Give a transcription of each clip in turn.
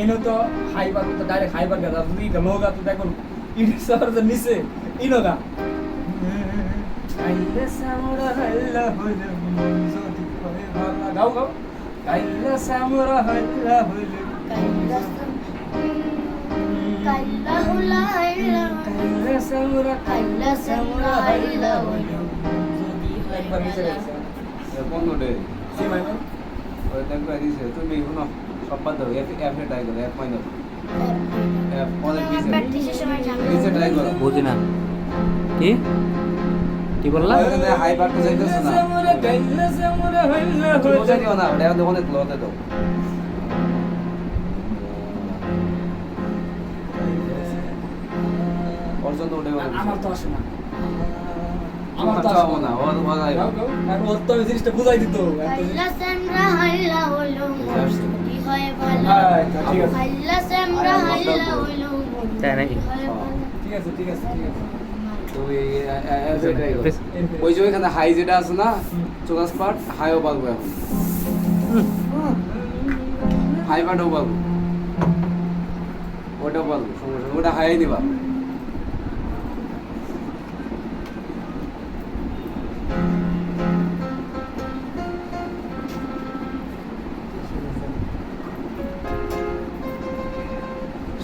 এনে তো হাইবার তো ডাইরেক্ট হাইবার গাদা তুমি লোগা তো দেখুন ইট সার যে নিচে ইনোগা কাইলে সামরা হল্লা হইল যদি করে ভালা গাও গাও। কাইলে সামরা হল্লা হইল কাইলে সামরা কাইলা সামরা হইলা হইল। যদি একবার নিচে গেছে। বন্ধু ডে সি মাইনার দেখবে দিছে। তুমি শুনো সব বাদ দাও এফ এফ ট্রাই করো এফ মাইনার এফ পরে ঝামেলা নিচে ট্রাই করো। বুঝি না। কি? কি বললা? হাই পার্ট তো যাইতেছ না। হইল দিও না ওটা অনেক লোতে দাও। উঠে গেল আমার তো আসে না আমার তো না ওর তো জিনিসটা বুঝাই দিত হয় ভালো। তাই নাকি? ঠিক আছে ঠিক আছে ঠিক আছে. ওই যে ওইখানে হাই যেটা আছে না হুম। চোরাস পার্ট হাইও পারব এখন হাই পার্টও পারব ওটাও পারব সমস্যা ওটা হাই নিবা।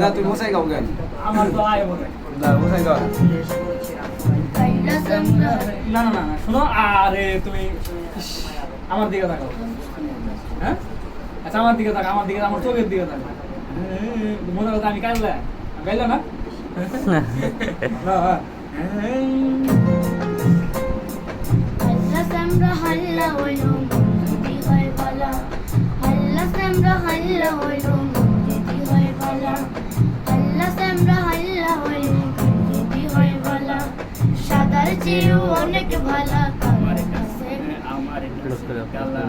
না তুই বসাই গাও গান আমার তো আয় বলে। না বসাই গাও না না না না, শোনো আরে তুমি আমার দিকে তাকাও। হ্যাঁ? আচ্ছা আমার দিকে তাকাও আমার দিকে আমার চোখের দিকে তাকাও। হুম, মনে করো আমি গাইলে গাইলে না? না হ্যাঁ। কাইলা চেয়েও অনেক ভালো আমার আমার কাছে আমার কালা।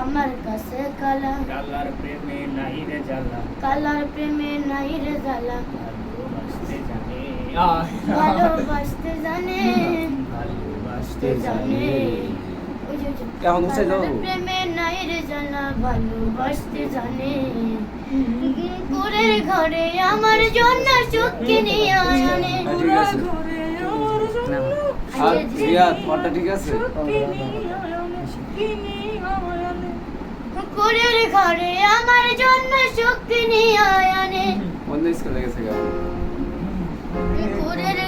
আমার কাছে কালা। কালার প্রেমে নাই রে জ্বালা। কালার প্রেমে নাই রে জ্বালা। ভালোবাসতে জানে। ভালোবাসতে জানে। ভালোবাসতে জানে। এখন যাও। প্রেমে নাই রে জ্বালা। ভালোবাসতে জানে। কুকুরের ঘরে আমার জন্য চুক্তি নিয়ে আনে। হ্যাঁ, ঠিক আছে। না আর রিয়া তোমারটা ঠিক আছে? কুকুরের ঘরে আমার জন্য শক্তি নিয়ে আনে। অন্য স্কুলে গেছে গাও কুকুরের